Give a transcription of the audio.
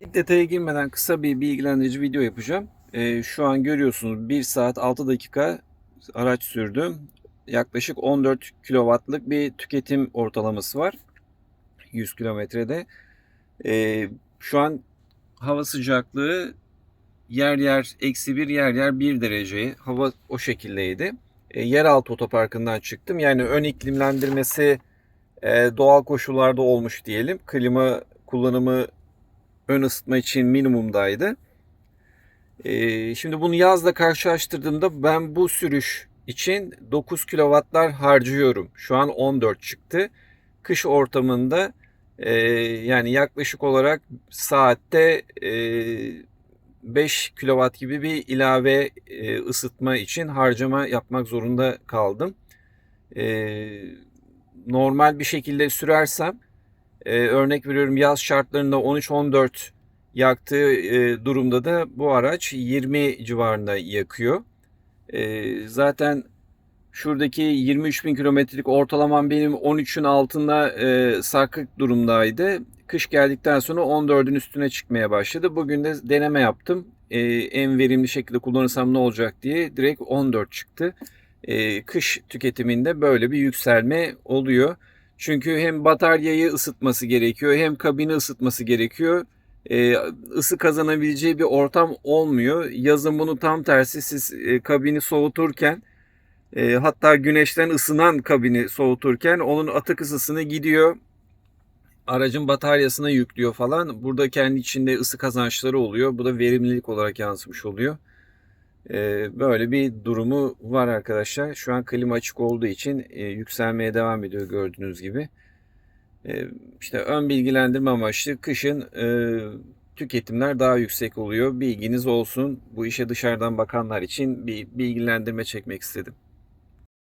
Detaya girmeden kısa bir bilgilendirici video yapacağım. Ee, şu an görüyorsunuz 1 saat 6 dakika araç sürdüm. Yaklaşık 14 kW'lık bir tüketim ortalaması var. 100 kilometrede. Ee, şu an hava sıcaklığı yer yer eksi bir yer yer bir derece. Hava o şekildeydi. E, yeraltı otoparkından çıktım. Yani ön iklimlendirmesi e, doğal koşullarda olmuş diyelim. Klima kullanımı ön ısıtma için minimumdaydı. E, şimdi bunu yazla karşılaştırdığımda ben bu sürüş için 9 kW'lar harcıyorum. Şu an 14 çıktı. Kış ortamında e, yani yaklaşık olarak saatte e, 5 kW gibi bir ilave e, ısıtma için harcama yapmak zorunda kaldım. E, normal bir şekilde sürersem e, örnek veriyorum yaz şartlarında 13-14 yaktığı e, durumda da bu araç 20 civarında yakıyor. E, zaten şuradaki 23 bin kilometrelik ortalamam benim 13'ün altında e, sarkık durumdaydı. Kış geldikten sonra 14'ün üstüne çıkmaya başladı. Bugün de deneme yaptım. E, en verimli şekilde kullanırsam ne olacak diye direkt 14 çıktı. E, kış tüketiminde böyle bir yükselme oluyor. Çünkü hem bataryayı ısıtması gerekiyor hem kabini ısıtması gerekiyor. E, ısı kazanabileceği bir ortam olmuyor. Yazın bunu tam tersi siz e, kabini soğuturken e, hatta güneşten ısınan kabini soğuturken onun atık ısısını gidiyor aracın bataryasına yüklüyor falan. Burada kendi içinde ısı kazançları oluyor. Bu da verimlilik olarak yansımış oluyor. Ee, böyle bir durumu var arkadaşlar. Şu an klima açık olduğu için e, yükselmeye devam ediyor gördüğünüz gibi. Ee, işte ön bilgilendirme amaçlı kışın e, tüketimler daha yüksek oluyor. Bilginiz olsun. Bu işe dışarıdan bakanlar için bir bilgilendirme çekmek istedim.